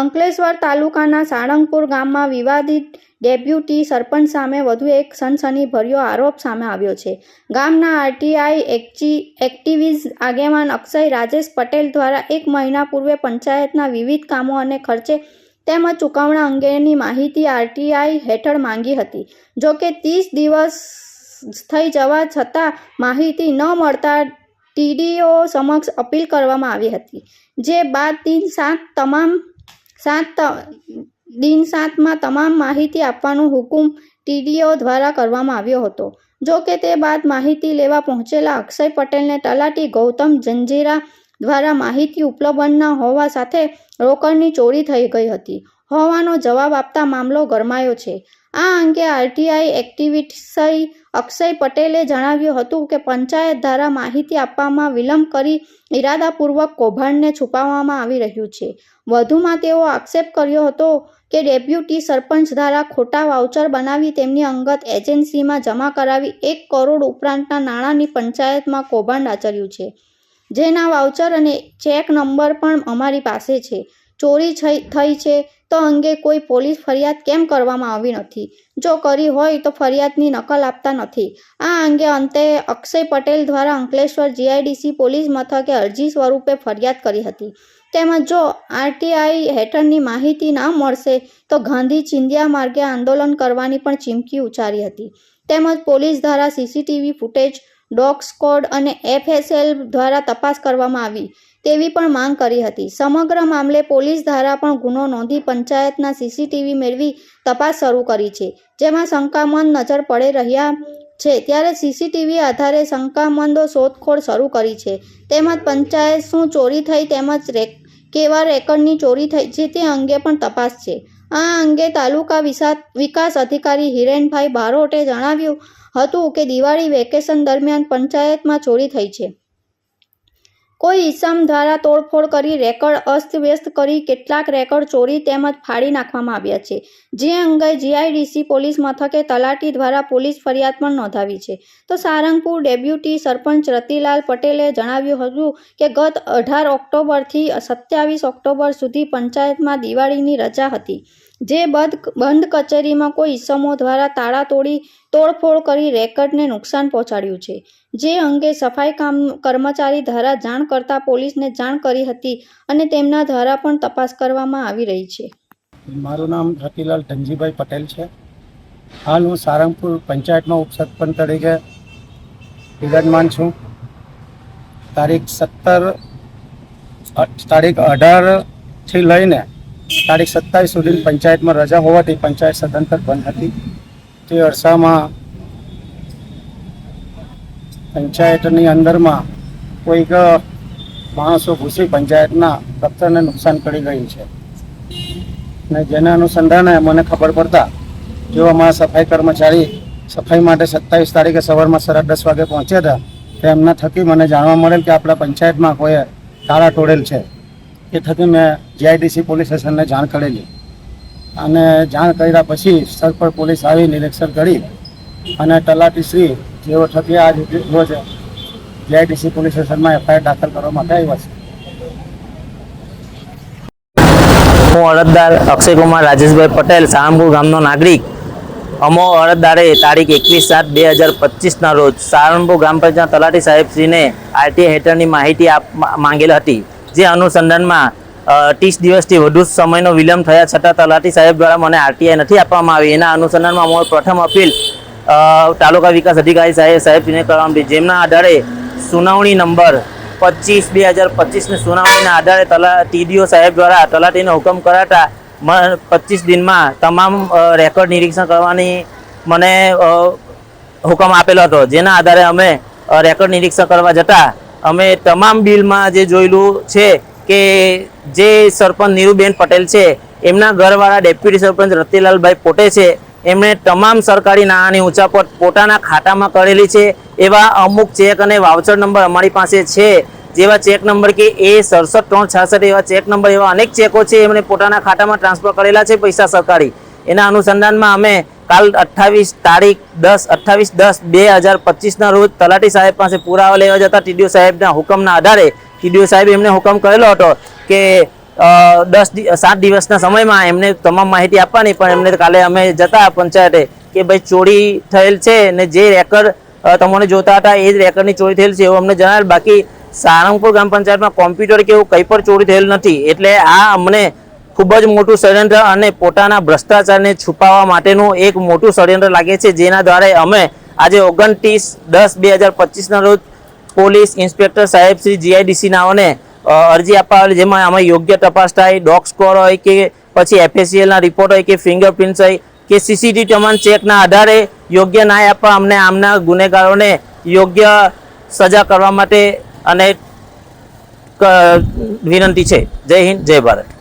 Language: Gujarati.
અંકલેશ્વર તાલુકાના સાળંગપુર ગામમાં વિવાદિત ડેપ્યુટી સરપંચ સામે વધુ એક સનસનીભર્યો આરોપ સામે આવ્યો છે. ગામના આરટીઆઈ એક્ચી એક્ટિવિઝ આગેવાન અક્ષય રાજેશ પટેલ દ્વારા એક મહિના પૂર્વે પંચાયતના વિવિધ કામો અને ખર્ચે તેમજ ચૂકવણા અંગેની માહિતી આરટીઆઈ હેઠળ માંગી હતી. જો કે ત્રીસ દિવસ થઈ જવા છતાં માહિતી ન મળતા ટીડીઓ સમક્ષ અપીલ કરવામાં આવી હતી. જે બાદ તીન સાત તમામ સાત દિન સાતમાં તમામ માહિતી આપવાનો હુકુમ ટીડીઓ દ્વારા કરવામાં આવ્યો હતો. જો કે તે બાદ માહિતી લેવા પહોંચેલા અક્ષય પટેલને તલાટી ગૌતમ જંજીરા દ્વારા માહિતી ઉપલબ્ધ ન હોવા સાથે રોકડની ચોરી થઈ ગઈ હતી. હોવાનો જવાબ આપતા મામલો ગરમાયો છે. આ અંગે આરટીઆઈ એક્ટિવિટી અક્ષય પટેલે જણાવ્યું હતું કે પંચાયત દ્વારા માહિતી આપવામાં વિલંબ કરી ઇરાદાપૂર્વક કૌભાંડને છુપાવવામાં આવી રહ્યું છે. વધુમાં તેઓ આક્ષેપ કર્યો હતો કે ડેપ્યુટી સરપંચ દ્વારા ખોટા વાઉચર બનાવી તેમની અંગત એજન્સીમાં જમા કરાવી એક કરોડ ઉપરાંતના નાણાંની પંચાયતમાં કૌભાંડ આચર્યું છે. જેના વાઉચર અને ચેક નંબર પણ અમારી પાસે છે. ચોરી થઈ છે, તો અંગે કોઈ પોલીસ ફરિયાદ કેમ કરવામાં આવી નથી? જો કરી હોય તો ફરિયાદની નકલ આપતા નથી. આ અંગે અંતે અક્ષય પટેલ દ્વારા અંકલેશ્વર જીઆઈડીસી પોલીસ મથકે અરજી સ્વરૂપે ફરિયાદ કરી હતી. તેમજ જો આરટીઆઈ હેઠળની માહિતી ના મળશે, તો ગાંધી ચિંધ્યા માર્ગે આંદોલન કરવાની પણ ચીમકી ઉચ્ચારી હતી. તેમજ પોલીસ દ્વારા સીસીટીવી ફૂટેજ ડોગ સ્કોડ અને એફએસએલ દ્વારા તપાસ કરવામાં આવી તેવી પણ માંગ કરી હતી. સમગ્ર મામલે પોલીસ દ્વારા પણ ગુનો નોંધી પંચાયતના સીસીટીવી મેળવી તપાસ શરૂ કરી છે, જેમાં શંકામંદ નજર પડે રહ્યા છે. ત્યારે સીસીટીવી આધારે શંકામંદો શોધખોળ શરૂ કરી છે. તેમજ પંચાયત શું ચોરી થઈ તેમજ કેવા રેકર્ડની ચોરી થઈ છે તે અંગે પણ તપાસ છે. આ અંગે તાલુકા વિકાસ અધિકારી હિરેનભાઈ બારોટે જણાવ્યું હતું કે દિવાળી વેકેશન દરમિયાન પંચાયતમાં ચોરી થઈ છે. કોઈ ઈસમ દ્વારા તોડફોડ કરી રેકર્ડ અસ્તવ્યસ્ત કરી કેટલાક રેકર્ડ ચોરી તેમજ ફાડી નાખવામાં આવ્યા છે. જે અંગે જીઆઈડીસી પોલીસ મથકે તલાટી દ્વારા પોલીસ ફરિયાદ પણ નોંધાવી છે. તો સારંગપુર ડેપ્યુટી સરપંચ રતિલાલ પટેલે જણાવ્યું હતું કે, ગત અઢાર ઓક્ટોબરથી સત્યાવીસ ઓક્ટોબર સુધી પંચાયતમાં દિવાળીની રજા હતી. જે બંધ બંધ કચેરીમાં કોઈ ઈસમો દ્વારા તાળા તોડી તોડફોડ કરી રેકર્ડને નુકસાન પહોંચાડ્યું છે. જે અંગે સફાઈ કામ કર્મચારી દ્વારા જાણ કરતા પોલીસને જાણ કરી હતી અને તેમના દ્વારા પણ તપાસ કરવામાં આવી રહી છે. મારું નામ રતિલાલ ધનજીભાઈ પટેલ છે. હાલ હું સારંગપુર પંચાયતમાં ઉપસરપંચ તરીકે વિરાજમાન છું. તારીખ સત્તર તારીખ અઢારથી લઈને તારીખ સત્તાવીસ સુધી પંચાયતમાં રજા હોવાથી પંચાયત સદંતર બંધ હતી. તે અરસામાં પંચાયતની અંદરમાં કોઈક માણસો ઘૂસી પંચાયતના દફતરને નુકસાન કરી ગયું છે. ને જેના અનુસંધાને મને ખબર પડતા જો અમારા સફાઈ કર્મચારી સફાઈ માટે સત્તાવીસ તારીખે સવારમાં સાડા દસ વાગે પહોંચ્યા હતા. તો એમના થકી મને જાણવા મળેલ કે આપણા પંચાયતમાં કોઈ તાળા તોડેલ છે. એ થકી મેં જીઆઈડીસી પોલીસ સ્ટેશનને જાણ કરેલી. અને જાણ કર્યા પછી સ્થળ પર પોલીસ આવી, નિરીક્ષણ કરી અને તલાટીશ્રી જેઓ થકી આજ રોજ જીઆઈડીસી પોલીસ સ્ટેશનમાં એફઆઈઆર દાખલ કરવા માટે આવ્યા છે. હું અરજદાર અક્ષયકુમાર રાજેશભાઈ પટેલ, સાળંગપુર ગામનો નાગરિક. અમો અરજદારે તારીખ એકવીસ સાત બે હજાર પચીસના રોજ સાળંગપુર ગ્રામ પંચાયત તલાટી સાહેબશ્રીને આરટીઆઈ હેઠળની માહિતી આપ, માંગેલ હતી. જે અનુસંધાનમાં ત્રીસ દિવસથી વધુ સમયનો વિલંબ થયા છતાં તલાટી સાહેબ દ્વારા મને આરટીઆઈ નથી આપવામાં આવી. એના અનુસંધાનમાં અમારો પ્રથમ અપીલ તાલુકા વિકાસ અધિકારી સાહેબ સાહેબને કરવામાં હતી જેમના આધારે સુનાવણી નંબર પચીસ બે હજાર પચીસની સુનાવણીના આધારે તલા, ટીડીઓ સાહેબ દ્વારા તલાટીને હુકમ કરાતા પચીસ દિનમાં તમામ રેકોર્ડ નિરીક્ષણ કરવાની મને હુકમ આપેલો હતો. જેના આધારે અમે રેકોર્ડ નિરીક્ષણ કરવા જતાં અમે તમામ બિલમાં જે જોયેલું છે કે જે સરપંચ નીરુબેન પટેલ છે, એમના ઘરવાળા ડેપ્યુટી સરપંચ રતિલાલભાઈ પોટે છે, એમણે તમામ સરકારી નાણાંની ઉચાપત પોતાના ખાતામાં કરેલી છે, એવા અમુક ચેક અને વાવચર નંબર અમારી પાસે છે, જેવા ચેક નંબર કે એ સડસઠ ત્રણ છાસઠ એવા ચેક નંબર એવા અનેક ચેકો છે, એમણે પોતાના ખાતામાં ટ્રાન્સફર કરેલા છે પૈસા સરકારી. એના અનુસંધાનમાં અમે કાલ અઠ્ઠાવીસ તારીખ દસ, અઠ્ઠાવીસ દસ બે હજાર પચીસના રોજ તલાટી સાહેબ પાસે પુરાવા લેવા જતા ટીડીઓ સાહેબના હુકમના આધારે ટીડીઓ સાહેબે એમને હુકમ કરેલો હતો કે દસ સાત દિવસના સમયમાં એમને તમામ માહિતી આપવાની, પણ એમને કાલે અમે જતા પંચાયતે કે ભાઈ ચોરી થયેલ છે ને જે રેકર્ડ તમને જોતા હતા એ જ રેકર્ડની ચોરી થયેલ છે એવું અમને જણાવેલ. બાકી સારંગપુર ગ્રામ પંચાયતમાં કોમ્પ્યુટર કે એવું કંઈ પણ ચોરી થયેલ નથી. એટલે આ અમને ખૂબ જ મોટું ષડયંત્ર અને પોતાના ભ્રષ્ટાચારને છુપાવવા માટેનું એક મોટું ષડયંત્ર લાગે છે, જેના દ્વારા અમે આજે ઓગણત્રીસ દસ બે હજાર પચીસના રોજ પોલીસ ઇન્સ્પેક્ટર સાહેબ શ્રી જીઆઈડીસી નાઓને અરજી આપવા જેમાં અમે યોગ્ય તપાસ થાય, ડોગ સ્કોર હોય કે પછી એફએસીએલના રિપોર્ટ હોય કે ફિંગરપ્રિન્ટ હોય કે સીસીટીવી પ્રમાણ ચેકના આધારે યોગ્ય ન્યાય આપવા અમને આમના ગુનેગારોને યોગ્ય સજા કરવા માટે અને વિનંતી છે. જય હિન્દ, જય ભારત.